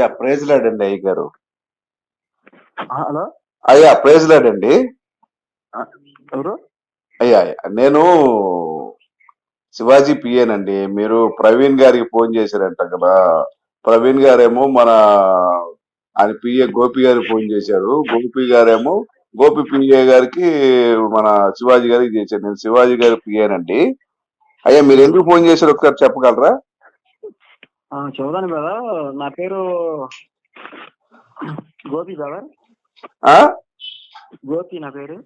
అయ్యా praise lord అండి అయ్య గారు. హలో? అయ్యా ప్రైజ్ లాడ్ అండి. ఎవరు? అయ్యా అయ్యా. నేను శివాజీ పిఏనండి మీరు ప్రవీణ్ గారికి ఫోన్ చేశారంట కదా. ప్రవీణ్ గారేమో మన ఆయన పిఏ గోపి గారికి ఫోన్ చేశారు. గోపి గారేమో గోపి పిఏ గారికి మన శివాజీ గారికి చేశారు. నేను శివాజీ గారి పిఏనండి అయ్యా మీరు ఎందుకు ఫోన్ చేశారు ఒకసారి చెప్పగలరా? చెబుతాను కదా నా పేరు గోపి బ్రదర్. గోపి నా పేరు.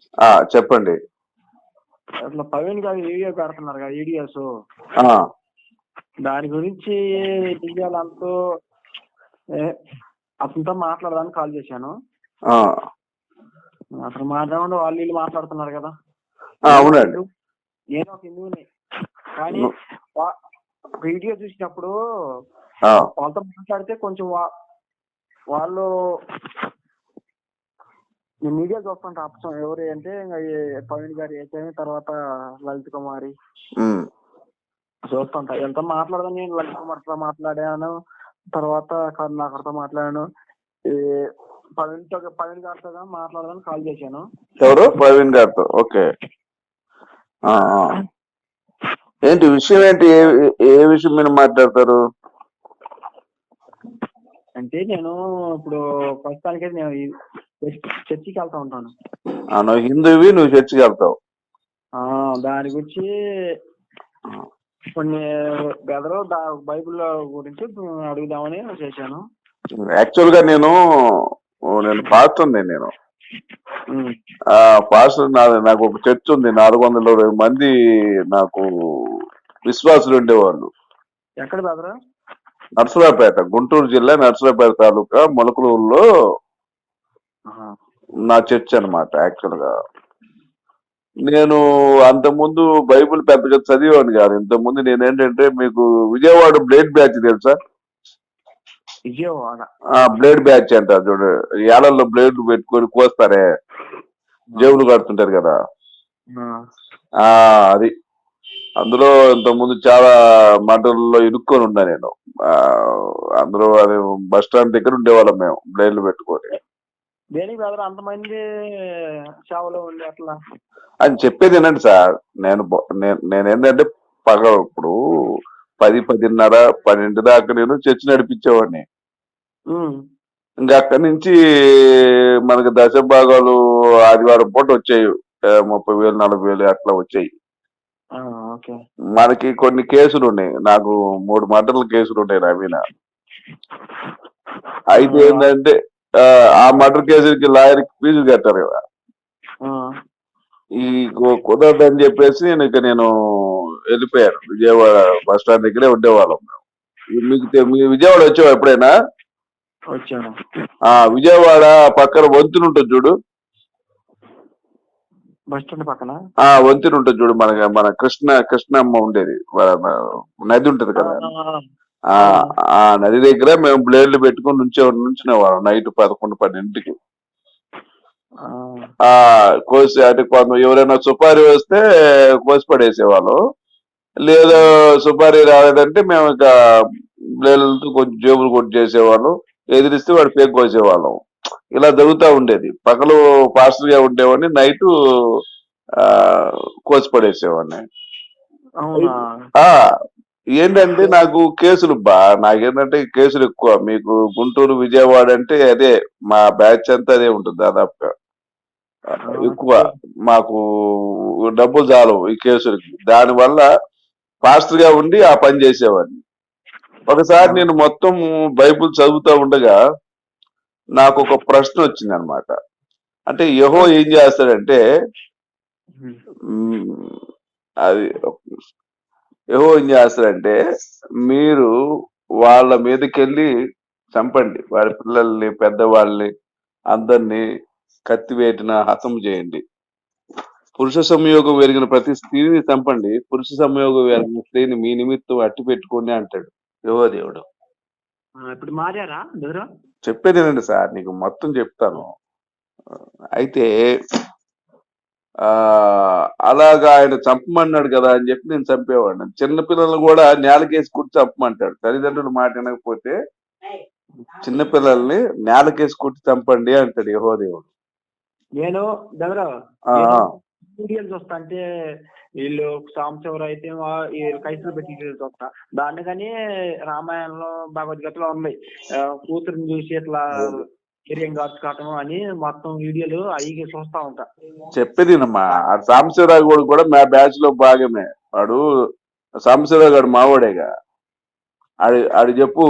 చెప్పండి. అట్లా ప్రవీణ్ గారు వీడియో పెడుతున్నారు కదా వీడియోస్. దాని గురించి దివ్యాలంతూ అతనితో మాట్లాడడానికి కాల్ చేశాను. అసలు మాట్లాడకుండా వాళ్ళు వీళ్ళు మాట్లాడుతున్నారు కదా. అవునండి. నేను ఒక హిందువుని. కానీ వీడియో చూసినప్పుడు వాళ్ళతో మాట్లాడితే కొంచెం వాళ్ళు నేను మీడియా చూస్తుంటా అప్సం ఎవరు అంటే ప్రవీణ్ గారు ఏచైనా తర్వాత లలిత్ కుమారి ఉమ్, చూస్తుంటా. ఎంత మాట్లాడదాం నేను లలిత్ కుమార్తో మాట్లాడాను తర్వాత కరుణాకర్తో మాట్లాడాను. ఈ ప్రవీణ్తో ప్రవీణ్ గారితో మాట్లాడదాని కాల్ చేశాను. ఎవరు? ప్రవీణ్ గారితో. ఓకే. ఏంటి విషయం ఏంటి? ఏ ఏ విషయం మీద మాట్లాడతారు? అంటే నేను ఇప్పుడు ప్రస్తుతానికి నేను ఈ చర్చికి వెళ్తా ఉంటాను. ఆ, నువ్వు హిందువి నువ్వు చర్చికి వెళ్తావు. ఆ దాని గురించి కొన్ని బెదరు దా బైబిల్ గురించి అడుగుదామని చేశాను. యాక్చువల్గా నేను నేను పాస్టర్ నేను. ఉమ్. ఆ పాస్టర్ నా- నాకు ఒక చర్చ్ ఉంది నాలుగు వందల ఇరవై మంది నాకు విశ్వాసులు ఉండేవాళ్ళు. ఎక్కడ నర్సరావుపేట గుంటూరు జిల్లా నర్సరావుపేట తాలూకా మొలకలూరులో. నా చర్చ్ అన్నమాట యాక్చువల్గా నేను అంతకుముందు బైబిల్ పెద్దగా చదివాను కాదు. ఇంతకుముందు నేను ఏంటంటే మీకు విజయవాడ బ్లేడ్ బ్యాచ్ తెలుసా? విజయవాడ బ్లేడ్ బ్యాచ్ అంటారు చూడు. ఏళ్ళలో బ్లేడ్ పెట్టుకొని కోస్తారే. జేబులు కడుతుంటారు కదా. అది. అందులో ఇంతకుముందు చాలా మంటల్లో ఇరుక్కొని ఉన్నా నేను. అందులో అది బస్ స్టాండ్ దగ్గర ఉండేవాళ్ళం మేము బ్లేడ్లు పెట్టుకొని. దేనికి బెదరు అంతమంది సేవలో ఉండి అట్లా? అని చెప్పేది ఏంటంటే సార్. నేను నేను ఏంటంటే పగ ఇప్పుడు పది పదిన్నర పన్నెండు దాకా నేను చర్చి నడిపించేవాడిని. ఇంకా అక్కడి నుంచి మనకి దశ భాగాలు ఆదివారం పూట వచ్చాయి. ముప్పై వేలు నలభై వేలు అట్లా వచ్చాయి. మనకి కొన్ని కేసులు ఉన్నాయి. నాకు మూడు మర్డర్ల కేసులు ఉన్నాయి నా మీద అయితే ఏంటంటే ఆ, మర్డర్ కేసులకి లాయర్కి ఫీజు కట్టారు కదా. ఈ కుదరదని చెప్పేసి నేను ఇక నేను వెళ్ళిపోయాను. విజయవాడ బస్ స్టాండ్ దగ్గరే ఉండేవాళ్ళం మేము. మీకు విజయవాడ వచ్చావా ఎప్పుడైనా? ఆ విజయవాడ పక్కన వంతెన ఉంటుంది చూడు. బస్ స్టాండ్ పక్కన? ఆ వంతెన ఉంటుంది చూడు మన మన కృష్ణ కృష్ణమ్మ ఉండేది. నది ఉంటది కదా? ఆ, నది దగ్గర మేము బ్లేడ్లు పెట్టుకుని నుంచే నుంచునేవాళ్ళం నైట్ పదకొండు పన్నెండుకి. ఆ, ఆ కోసి అంటే కొంత ఎవరైనా సుపారీ వస్తే కోసి పడేసేవాళ్ళం. లేదా సుపారీ రాలేదంటే మేము ఇక బ్లేడ్లతో కొంచెం జేబులు కొట్టి చేసేవాళ్ళం. ఎదిరిస్తే వాడు పేక్ కోసేవాళ్ళం ఇలా జరుగుతూ ఉండేది. పగలు ఫాస్ట్గా ఉండేవాడిని నైట్ ఆ కోసి పడేసేవాడిని. ఏంటంటే నాకు కేసులు బా నాకేంటంటే కేసులు ఎక్కువ. మీకు గుంటూరు విజయవాడ అంటే అదే మా బ్యాచ్ అంతా అదే ఉంటుంది దాదాపుగా. ఎక్కువ మాకు డబ్బులు చాలవు ఈ కేసులకి. దానివల్ల ఫాస్ట్గా ఉండి ఆ పని చేసేవాడిని. ఒకసారి నేను మొత్తం బైబుల్ చదువుతూ ఉండగా నాకు ఒక ప్రశ్న వచ్చింది అనమాట అంటే యహో ఏం చేస్తాడంటే. అది ఏవో ఏం చేస్తారంటే మీరు వాళ్ళ మీదకెళ్ళి చంపండి. వారి పిల్లల్ని పెద్దవాళ్ళని అందరినీ కత్తివేటిన హతం చేయండి. పురుష సంయోగం వెరిగిన ప్రతి స్త్రీని చంపండి. పురుష సంయోగం వెరిగిన స్త్రీని మీ నిమిత్తం అట్టి పెట్టుకోండి అంటాడు. యోగో దేవుడు. ఇప్పుడు మారారా బెదరు చెప్పేది ఏంటంటే సార్ నీకు మొత్తం చెప్తాను. అయితే అలాగా ఆయన చంపమన్నాడు కదా అని చెప్పి నేను చంపేవాడిని. చిన్న పిల్లలు కూడా నేలకేసి కుట్టి చంపమంటాడు. తల్లిదండ్రులు మాట వినకపోతే చిన్నపిల్లల్ని నేలకేసి కొట్టి చంపండి అంటాడు యహోదేవుడు నేను దగ్గర చూస్తా అంటే వీళ్ళు సాంబశివరావు అయితే కైసులు పెట్టి చూస్తా దాన్ని కానీ రామాయణంలో భగవద్గీతలో ఆ, కూతురుని చూసి ఇట్లా హిరియం కాచుకోవటం అని మొత్తం వీడియోలు అవి చూస్తా ఉంటా. చెప్పేది వినమ్మా ఆ సాంబశివరావు కూడా కూడా మా బ్యాచ్లో భాగమే. వాడు సాంబశివరావు గారు మావాడేగా. ఆడి ఆడు చెప్పు.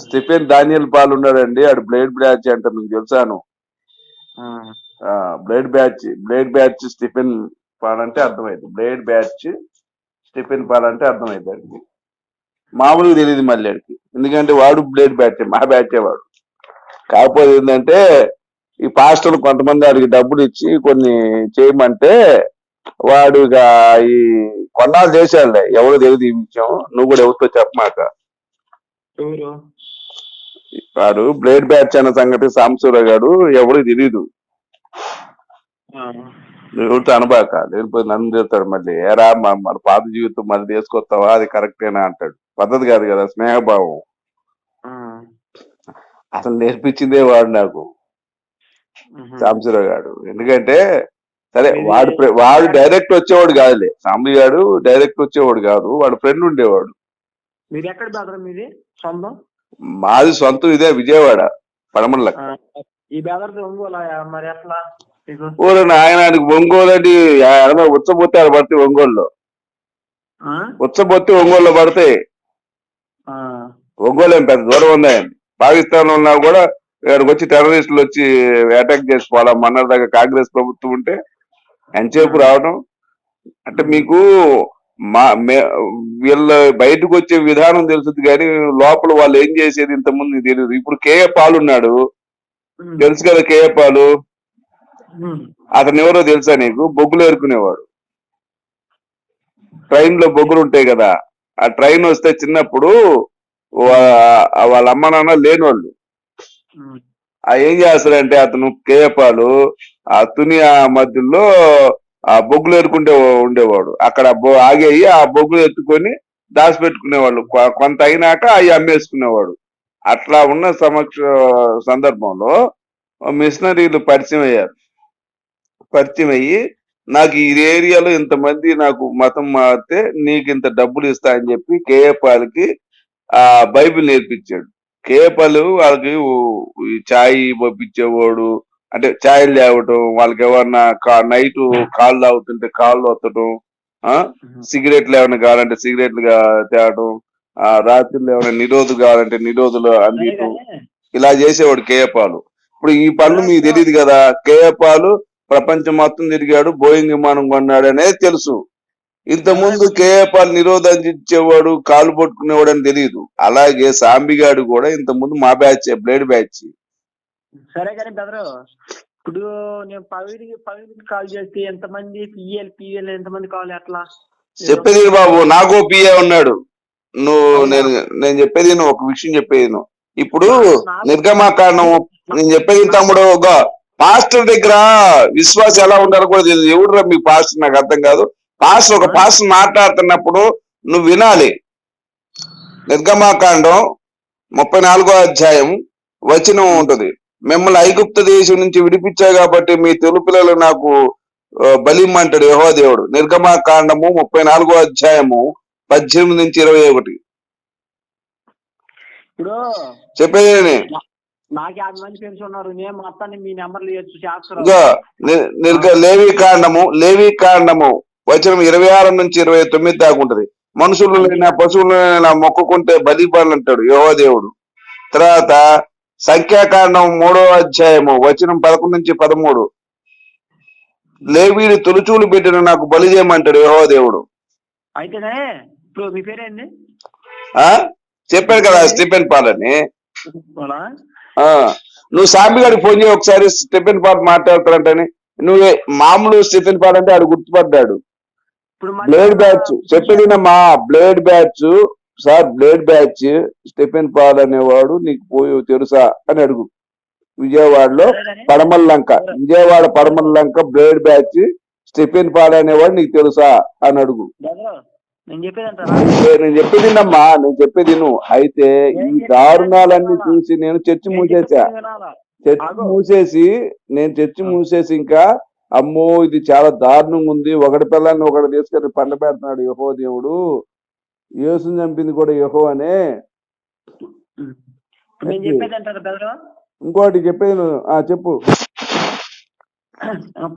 స్టిఫెన్ డానియల్ పాల్ ఉన్నాడండి ఆడు బ్లేడ్ బ్యాచ్ అంటే మీకు తెలుసాను. Blade batch blade batch Stephen Paul అంటే అర్థమైంది బ్లేడ్ బ్యాచ్ స్టిఫెన్ పాల్ అంటే అర్థమైంది ఆడికి మామూలుగా తెలియదు మళ్ళీ ఆడికి ఎందుకంటే వాడు బ్లేడ్ బ్యాచ్ మా బ్యాచే వాడు. కాకపోతే ఏంటంటే ఈ పాస్టర్లు కొంతమంది వాడికి డబ్బులు ఇచ్చి కొన్ని చేయమంటే వాడు ఇక ఈ కొన్నాళ్ళు చేశాడులే. ఎవరు తెలియదు ఈ విషయం. నువ్వు కూడా ఎవరితో చెప్పమాక. ఎవరు? వాడు బ్లేడ్ బ్యాచ్ అన్న సంగతి సాంబశివరావు గారు ఎవరికి తెలియదు ఎవరితో అనబాక లేకపోతే నన్ను చెప్తాడు మళ్ళీ. ఏరా మ- మన పాత జీవితం మళ్ళీ తీసుకొస్తావా? అది కరెక్టేనా అంటాడు. పద్ధతి కాదు కదా స్నేహభావం. అసలు నేర్పించిందే వాడు నాకు. ఉహు. సాంబశివరావు గారు. ఎందుకంటే సరే వాడు వాడు డైరెక్ట్ వచ్చేవాడు కాదులే. సాంబి గారు డైరెక్ట్ వచ్చేవాడు కాదు. వాడు ఫ్రెండ్ ఉండేవాడు. మీరు ఎక్కడ బెదరం మీది? సొంతం? మాది సొంతం ఇదే విజయవాడ పడమల్ల ఆ, ఈ బెదర్ మరి మీకు ఊరు నాయనానికి ఒంగోలు అంటే ఉచ్చబొత్తి ఆడ పడితే ఒంగోలులో? ఉచ్చబొత్తి ఒంగోలులో పడితే ఆ, ఒంగోలు ఏం పెద్ద దూరం ఉందాయండి పాకిస్తాన్లో ఉన్నా కూడా ఇక్కడికి వచ్చి టెర్రరిస్టులు వచ్చి అటాక్ చేసి పోలా మన్నర్ దాకా కాంగ్రెస్ ప్రభుత్వం ఉంటే ఎంతసేపు రావడం? అంటే మీకు మా వీళ్ళ బయటకు వచ్చే విధానం తెలుస్తుంది కానీ లోపల వాళ్ళు ఏం చేసేది ఇంతకుముందు? తెలియదు ఇప్పుడు కేఏ పాలు ఉన్నాడు. తెలుసు కదా కేఏ పాలు? అతను ఎవరో తెలుసా నీకు? బొగ్గులు ఏరుకునేవాడు. ట్రైన్లో బొగ్గులు ఉంటాయి కదా ఆ ట్రైన్ వస్తే చిన్నప్పుడు వాళ్ళ అమ్మ నాన్న లేనోళ్ళు. ఉమ్, ఆ ఏం చేస్తాడంటే అతను కేపాలు ఆ తుని ఆ మధ్యలో ఆ బొగ్గులు ఏరుకుంటే ఉండేవాడు. అక్కడ ఆగేయి ఆ బొగ్గులు ఎత్తుకొని దాచిపెట్టుకునేవాళ్ళు. కొంత అయినాక అవి అమ్మేసుకునేవాడు. అట్లా ఉన్న సమక్ష సందర్భంలో మిషనరీలు పరిచయం అయ్యారు. పరిచయం అయ్యి నాకు ఈ ఏరియాలో ఇంతమంది నాకు మతం మారితే నీకు ఇంత డబ్బులు ఇస్తా అని చెప్పి కేఏపాలకి ఆ బైబిల్ నేర్పించాడు. కేపలు వాళ్ళకి చాయ్ పంపించేవాడు అంటే ఛాయలు తేవటం వాళ్ళకి ఎవరన్నా నైట్ కాళ్ళు తాగుతుంటే కాళ్ళు వత్తడం. సిగరెట్లు ఏమైనా కావాలంటే సిగరెట్లు తేవటం ఆ రాత్రులు ఏమైనా నిరోధు కావాలంటే నిరోధులు అందించడం ఇలా చేసేవాడు కేపాలు ఇప్పుడు ఈ పనులు మీకు తెలియదు కదా కేపాలు ప్రపంచం మొత్తం తిరిగాడు బోయింగ్ విమానం కొన్నాడు అనేది తెలుసు. ఇంత ముందు కేపాలు నిరోధం ఇచ్చేవాడు కాలు పట్టుకునేవాడు అని తెలియదు అలాగే సాంబిగాడు కూడా ఇంత ముందు మా బ్యాచ్ బ్లేడ్ బ్యాచ్. సరే కానీ బెదరు ఇప్పుడు నేను పవిడికి పవిడికి కాల్ చేస్తే ఎంతమంది పిఎల్ పిఎల్ ఎంతమంది కావాలి అట్లా? చెప్పేది బాబు నాకు పిఏ ఉన్నాడు. నువ్వు నేను నేను చెప్పేది ఒక విషయం చెప్పేది. ఇప్పుడు నిర్గమాకాండం నేను చెప్పేది తమ్ముడు ఒక పాస్టర్ దగ్గర విశ్వాసం ఎలా ఉండాలో కూడా తెలియదు. ఎవడురా మీ పాస్టర్? నాకు అర్థం కాదు. పాస్టర్ ఒక పాస్టర్ మాట్లాడుతున్నప్పుడు నువ్వు వినాలి. నిర్గమాకాండం ముప్పై నాలుగో అధ్యాయం వచనం ఉంటది. మిమ్మల్ని ఐగుప్త దేశం నుంచి విడిపించా కాబట్టి మీ తెలుగు పిల్లలు నాకు బలిమ్మంటాడు యహో దేవుడు. నిర్గమాకాండము ముప్పై నాలుగో అధ్యాయము పద్దెనిమిది నుంచి ఇరవై ఒకటి. చెప్పేది. నాకు యాభై మంది ఫ్రెండ్స్ ఉన్నారు. నేను మొత్తాన్ని మీ నెంబర్లు ఇవ్వచ్చు. చేస్తారు? ఇదిగో ని- నిర్గ లేవి కాండము లేవి కాండము వచనం ఇరవై ఆరు నుంచి ఇరవై తొమ్మిది దాకా ఉంటది. మనుషులైనా పశువులైనా మొక్కుకుంటే బలి అంటాడు యోహో దేవుడు. తర్వాత సంఖ్యాకాండం మూడో అధ్యాయము వచనం పదకొండు నుంచి పదమూడు. లేవీని తొలుచూలు పెట్టిన నాకు బలి చేయమంటాడు యోహో దేవుడు. అయితేనే ఇప్పుడు మీ చెప్పాడు కదా స్టీఫెన్ పాల్ నువ్వు సాంబిగాడికి ఫోన్ చేయి ఒకసారి స్టీఫెన్ పాల్ మాట్లాడతారంటని నువ్వే మామూలు స్టీఫెన్ పాల్ అంటే ఆడు గుర్తుపడ్డాడు. Blade batch చెప్పేదినమ్మా blade batch sir blade batch Stephen Paul అనేవాడు నీకు పోయి తెలుసా అని అడుగు. విజయవాడలో Padamala Lanka Vijayawada Padamala Lanka blade batch Stephen Paul అనేవాడు నీకు తెలుసా అని అడుగు. నేను చెప్పేది నేను అమ్మా నేను చెప్పేది నువ్వు అయితే ఈ దారుణాలన్నీ చూసి నేను చర్చి మూసేసా? చర్చి. మూసేసి నేను చర్చి. మూసేసి ఇంకా అమ్మో ఇది చాలా దారుణంగా ఉంది. ఒకటి పిల్లల్ని ఒకటి తీసుకొని పండ పెడుతున్నాడు యహో దేవుడు. యేసుని చంపింది కూడా యహో అనే ఇంకోటి చెప్పేది నువ్వు. ఆ చెప్పు.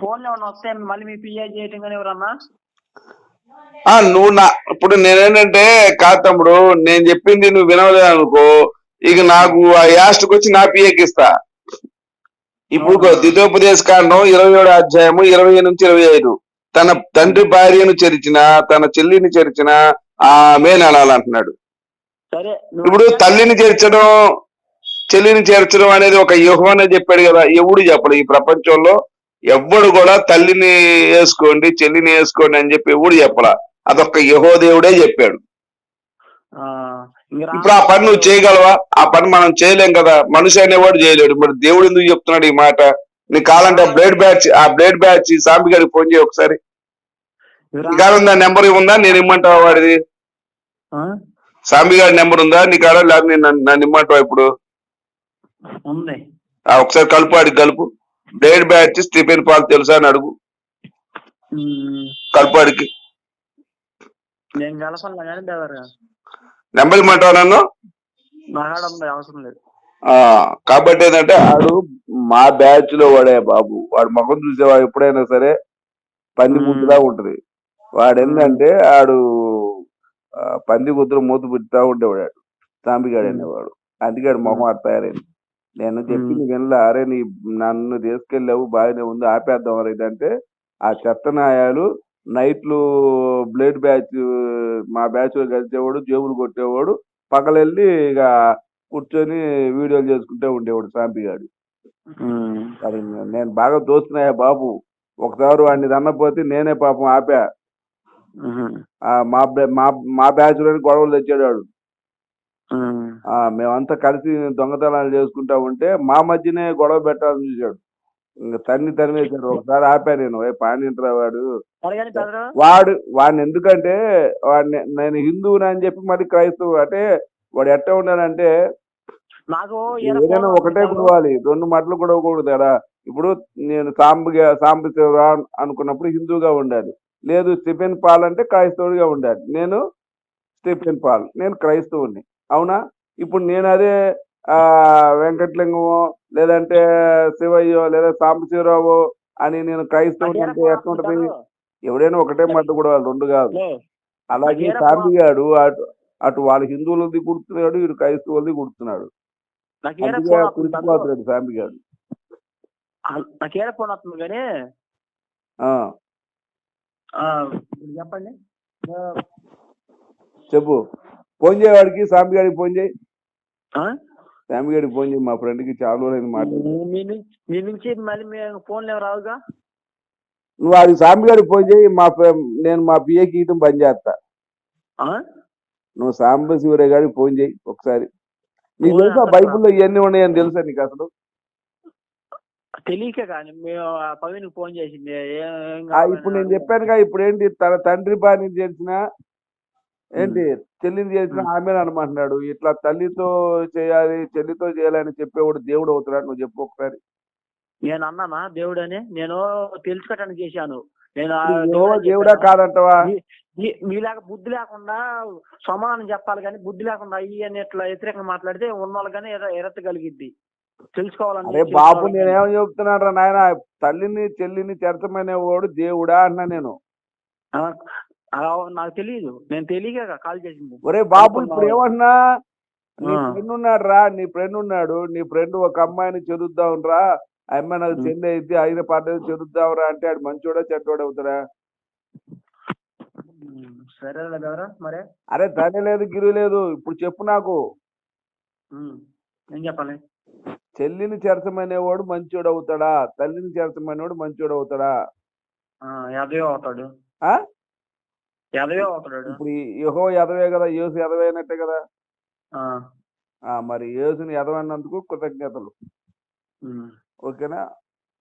ఫోన్లో ఏమన్నా వస్తే మళ్ళీ మీ పిఐ చేయటం కానీ ఎవరన్నా? ఆ నువ్వు నా ఇప్పుడు నేనేంటంటే కాదు తమ్ముడు నేను చెప్పింది నువ్వు వినవలేదు అనుకో ఇక నాకు ఆ యాస్ట్కి వచ్చి నా పిఏకి ఇస్తా ఇప్పుడు? ద్వితోపదేశ కాండం ఇరవై ఏడు అధ్యాయము ఇరవై నుంచి ఇరవై ఐదు. తన తండ్రి భార్యను చెరిచిన తన చెల్లిని చెరిచిన ఆమె అనాలంటున్నాడు ఇప్పుడు తల్లిని చేర్చడం చెల్లిని చేర్చడం అనేది ఒక యుహం అనే చెప్పాడు కదా ఎవడు చెప్పడు ఈ ప్రపంచంలో. ఎవ్వడు కూడా తల్లిని వేసుకోండి చెల్లిని వేసుకోండి అని చెప్పి ఎవడు చెప్పలా. అదొక యహో దేవుడే చెప్పాడు. ఆ, ఇప్పుడు ఆ పని నువ్వు చేయగలవా? ఆ పని మనం చేయలేం కదా. మనిషి అనేవాడు చేయలేడు. మరి దేవుడు ఎందుకు చెప్తున్నాడు ఈ మాట? నీ కాలంటే బ్లేడ్ బ్యాచ్ ఆ బ్లేడ్ బ్యాచ్ సాంబి గారికి ఫోన్ చేయి ఒకసారి. ఇంక రా- నీ కాడ ఉందా? నెంబర్ ఉందా? నేను ఇమ్మంటావా వాడిది? ఆ? సాంబి గారి నెంబర్ ఉందా? నీ కాడ లేదా నేను నన్ను- ఇమ్మంటావా ఇప్పుడు? ఆ ఒకసారి కలుపు ఆడికి కలుపు. బ్లేడ్ బ్యాచ్ స్టీఫెన్ పాల్ తెలుసా అని అడుగు. ఉమ్, కలుపు ఆడికి. నేను కలపను కానీ బెదర్ నెంబర్ ఇమ్మంటావా నన్ను? అవసరం లేదు. ఆ కాబట్టి ఏంటంటే ఆడు మా బ్యాచ్లో వాడే బాబు వాడు ముఖం చూసేవా ఎప్పుడైనా సరే పంది. ముద్దులా ఉంటది. వాడు ఏంటంటే ఆడు ఆ, పంది గుద్దులు మూత పుట్టుతా ఉండేవాడు మ్మ్. అనేవాడు. అందుకే మొహం అట్ట తయారైంది నేను చెప్పింది వినలే అరే నీ నన్ను తీసుకెళ్ళావు బాగానే ఉంది ఆపేద్దాం అరే ఆ చెత్త నాయాలు నైట్లు బ్లేడ్ బ్యాచ్ మా బ్యాచ్లో కలిసేవాడు జేబులు కొట్టేవాడు పక్కలెళ్ళి ఇక కూర్చొని వీడియోలు చేసుకుంటూ ఉండేవాడు అది నేను బాగా దోస్తున్నాయా బాబు. ఒకసారి వాడిని దన్నపోతే నేనే పాపం ఆపా. మా మా బ్యాచ్లోని గొడవలు తెచ్చాడు మేమంతా కలిసి దొంగతనాలు చేసుకుంటా ఉంటే మా మధ్యనే గొడవ పెట్టాలని చూశాడు. ఇంకా తన్ని తరిమేశాడు ఒకసారి ఆపా నేను. ఏ పాండింట్రా వాడు వాడు వాడిని ఎందుకంటే వాడిని నేను హిందువుని అని చెప్పి మరి క్రైస్తవు అంటే వాడు ఎట్ట ఉండాలంటే నాకు ఏదైనా ఒకటే కుడవాలి. రెండు మాటలు కుడవకూడదు కదా. ఇప్పుడు నేను సాంబిగా సాంబశివరా అనుకున్నప్పుడు హిందూగా ఉండాలి. లేదు స్టిఫెన్ పాల్ అంటే క్రైస్తవుడిగా ఉండాలి. నేను స్టిఫెన్ పాల్. నేను క్రైస్తవుని అవునా? ఇప్పుడు నేను అదే వెంకటలింగమో లేదంటే శివయ్యో లేదా సాంబశివరావు అని నేను క్రైస్తవుని నాకు అంటే ఎట్లా ఉంటది? ఎవడైనా ఒకటే మాట కూడా రెండు కాదు. అలాగే ఈయన సాంబిగాడు అటు అటు వాళ్ళ హిందువులది కుడుతున్నాడు ఇటు క్రైస్తవులది కుడుతున్నాడు. కురిసిపోతున్నాడు సాంబిగాడు ఆ, నాకు ఈయన ఫోన్ వస్తుంది కానీ చెప్పండి. చెప్పు. ఫోన్ చేయి వాడికి సాంబిగాడికి ఫోన్ చేయి. ఆ? సాంబిగాడికి ఫోన్ చేయి మా ఫ్రెండ్కి చాలా మాట మీ నుంచి మళ్ళీ మీ ఫోన్లు ఏమి రావుగా నువ్వు అది సాంబిగాడికి ఫోన్ చేయి మా నేను మా పిఏకి ఇయటం పని చేస్తా? నువ్వు సాంబ శివరయ్య గారికి ఫోన్ చేయి ఒకసారి నీకు తెలుసా బైబిల్లో ఇవన్నీ ఉన్నాయని తెలుసా నీకు అసలు తెలియక కానీ మేము పవిన్కి ఫోన్ చేసింది ఇప్పుడు నేను అడిగాను. చెప్పానుగా ఇప్పుడు ఏంటి తన తండ్రి బాని చేసిన ఏంటి? చెల్లిని చేసిన. ఆమె అనమంటున్నాడు. ఇట్లా తల్లితో చేయాలి చెల్లితో చేయాలని చెప్పేవాడు దేవుడు అవుతున్నాడు. నువ్వు చెప్పు ఒకసారి. నేను అన్నానా దేవుడు అని నేను తెలుసుకోవటానికి చేశాను. నేను దేవుడు. కాదంటవా? మీలాగా బుద్ధి లేకుండా సమానం చెప్పాలి కానీ బుద్ధి లేకుండా అయ్యి అని ఇట్లా వ్యతిరేకంగా మాట్లాడితే కానీ ఎరత కలిగిద్ది. తెలుసుకోవాలని అరే బాబు నేనేమో చెప్తున్నాడు రా నాయన? తల్లిని చెల్లిని చెరచమనే వాడు దేవుడా అన్నా నేను. నాకు తెలియదు నేను తెలియక కాల్ చేసింది. ఒరే బాబు ఇప్పుడు ఏమన్నా? నీ. ఫ్రెండ్ ఉన్నాడు రా నీ ఫ్రెండ్ ఉన్నాడు. నీ ఫ్రెండ్ ఒక అమ్మాయిని చెరుద్దాం రా ఆ అమ్మాయి నాకు. చెల్లి అయితే అయిన పడ్డది చెరుద్దాం రా అంటే ఆడు మంచోడా చెడ్డోడా అవుతారా మరే. అరే తనే లేదు గిరి లేదు. ఇప్పుడు చెప్పు నాకు. ఏం చెప్పాలి? చెల్లిని చెరచమనేవాడు మంచోడు అవుతాడా? తల్లిని చెరచమనేవాడు మంచోడు అవుతాడా? యాదవే అవుతాడు. ఆ? యాదవే అవుతాడు ఇప్పుడు యహో ఎదవే కదా యేసు ఎదవైనట్టే కదా. ఆ, ఆ మరి యేసుని ఎదవన్నందుకు కృతజ్ఞతలు. ఓకేనా?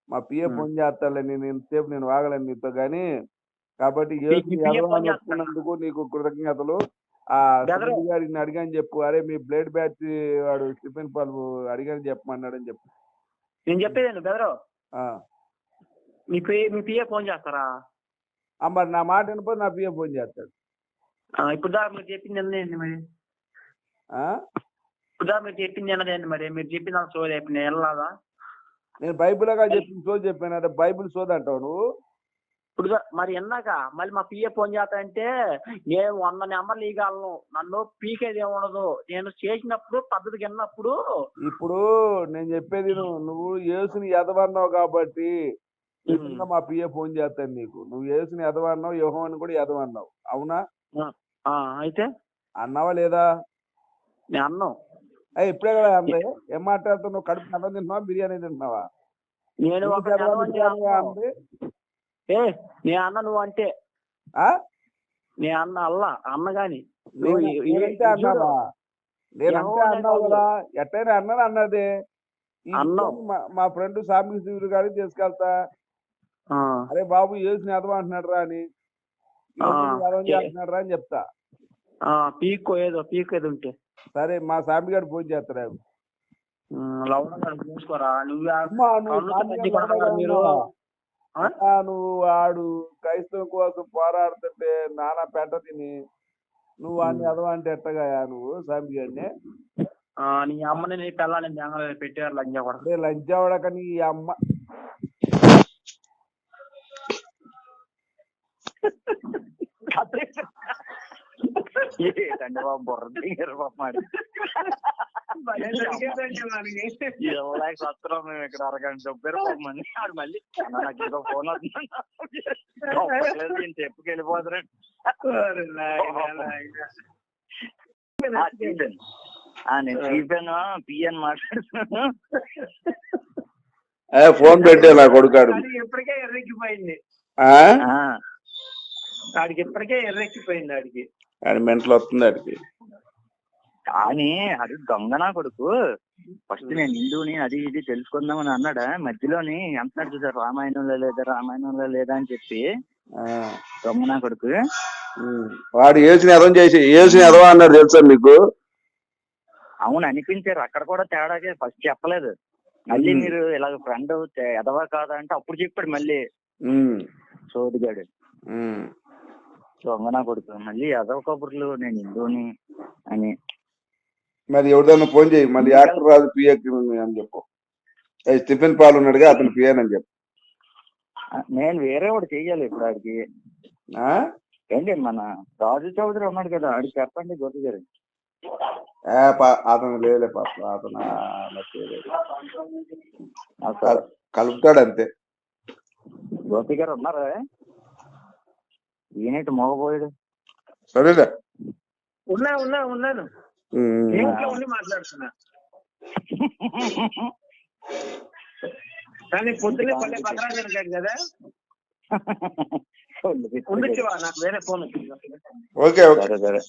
మా పిఏ ఉం. ఫోన్ చేస్తాలే నేను ఇంతసేపు నేను వాగలేను నీతో కానీ కాబట్టి మీ- యేసు మీ పిఏ ఎదవ ఫోన్ అని చేస్తాడు. ఒప్పుకున్నందుకు నీకు కృతజ్ఞతలు. ఆ గారిని అడిగాని చెప్పు అరే మీ బ్లేడ్ బ్యాచ్ వాడు స్టిఫెన్ పాల్ అడిగాని చెప్పమన్నాడని చెప్పు. నేను చెప్పేది బెదరు. మీ పిఏ ఫోన్ చేస్తారా? మరి నా మాట వినపోతే నా పిఏ ఫోన్ చేస్తాడు. ఇప్పుడు దాకా మీరు చెప్పింది ఏంటి మరి. ఆ? ఇప్పుడు దాకా మీరు చెప్పింది ఏంటి మరి. మీరు చెప్పిన సోది అయిపోయింది వెళ్ళాదా నేను బైబిల్గా చెప్పిన సోది చెప్పాను. అంటే బైబిల్ సోది అంటావు నువ్వు? ఇప్పుడు మరి ఎన్నాక మళ్ళీ మా పిఏ ఫోన్ చేస్తా అంటే నేను వంద నెంబర్లు ఇవ్వగలను నన్ను పీకేది ఏముండదు. నేను చేసినప్పుడు పద్ధతికి విన్నప్పుడు ఇప్పుడు నేను చెప్పేది నువ్వు నువ్వు యేసుని ఎదవన్నావు కాబట్టి మా పిఏ ఫోన్ చేస్తాను నీకు. నువ్వు యేసుని ఎదవన్నావు యోహోని కూడా ఎదవన్నావు అవునా? అయితే? అన్నావా లేదా? నేను అన్నాం అయ్యి ఇప్పుడే కదా అందే. ఏం మాట్లాడుతున్నావు? కడుపు అన్నం తింటున్నావా బిర్యానీ తింటున్నావా? నేను నువ్వు అన్నావు. ఏ నేను అన్న నువ్వు అంటే? ఆ? నేను అన్న అల్లా అన్న గాని. నువ్వు నేను- చూడు. అన్నావా? అన్నావు కాదు. ఎట్టయినా అన్నాను అన్నది. అన్నావు. మా- ఫ్రెండ్ సామి శివుడు గారికి తీసుకెళ్తా. అరే బాబు యేసుని ఎదవ అంటున్నాడు రా అని. చేస్తున్నాడు రా అని చెప్తా. ఆ, పీక్కో ఏదో పీక్ ఏదో ఉంటే. సరే మా సామి గారు ఫోన్ చూసుకోరా? నువ్వు ఆడు క్రైస్తవం కోసం పోరాడుతుంటే నానా పెట్ట తిని నువ్వు వాడిని ఎదవ అంటే ఎట్టగా నువ్వు సామి గారిని ఆ, నీ అమ్మని నీ పిల్లని జంగలు పెట్టారు అదే లంచావడకని ఈ అమ్మ ఏంటండి బాబు బుర్ర దిగారు బాబు మాడి ఇరవై సత్రం మేము ఇక్కడ అరగంట చెప్పారు పాపం మంది. ఆడు మళ్ళీ. నాకు ఏదో ఫోన్ వస్తుంది ఒప్పట్లేదు నేను చీపాను పిఎన్ మాట్లాడుతున్నాను. ఏ, ఫోన్ పెట్టే నా కొడుకాడు. ఇప్పటికే ఎర్రెక్కిపోయింది ఆ? ఆ, వాడికి ఇప్పటికే ఎర్రెక్కిపోయింది వాడికి ఆడి మెంటలు వస్తుంది ఆడికి కానీ అది దొంగ నా కొడుకు ఫస్ట్ నేను హిందువుని అది ఇది తెలుసుకుందామని అన్నాడా మధ్యలోని అంటున్నాడు చూసారు రామాయణంలో లేదా రామాయణంలో లేదా అని చెప్పి ఆ. దొంగ నా కొడుకు. వాడు ఏసుని ఎదవం చేసి ఏసుని ఎదవ అన్నాడు తెలుసా మీకు అవును అనిపించారు అక్కడ కూడా తేడాకే ఫస్ట్ చెప్పలేదు మళ్ళీ. మీరు ఇలా ఫ్రెండ్ ఎదవా కాదా అంటే అప్పుడు చెప్పాడు మళ్ళీ. సోదిగాడు. దొంగ నా కొడుకు. మళ్ళీ ఎదవ కబుర్లు నేను హిందువుని అని. మరి ఎవరిదైనా ఫోన్ చేయి మళ్ళీ యాక్టర్ రాజు పిఏ అని చెప్పు. స్టిఫెన్ పాల్ ఉన్నాడుగా అతను పిఏ అని చెప్పు. నేను వేరే వాడు చెయ్యాలి ఇప్పుడు ఆడికి? ఏంటి మన రాజు చౌదరి ఉన్నాడు కదా ఆడికి చెప్పండి గొప్ప గారు అతను లేలే పాప అతను కలుపుతాడు అంతే. గోపి గారు ఉన్నారా? ఈయనటి మోగపోయాడు? సరేలే. ఉన్నా ఉన్నా ఉన్నాను. ఇంట్లో ఉండి మాట్లాడుతున్నా. కానీ పొద్దున్నే పల్లె అడిగాడు కదా. ఉండొచ్చు నాకు వేరే ఫోన్ వచ్చింది. Okay okay. సరే సరే.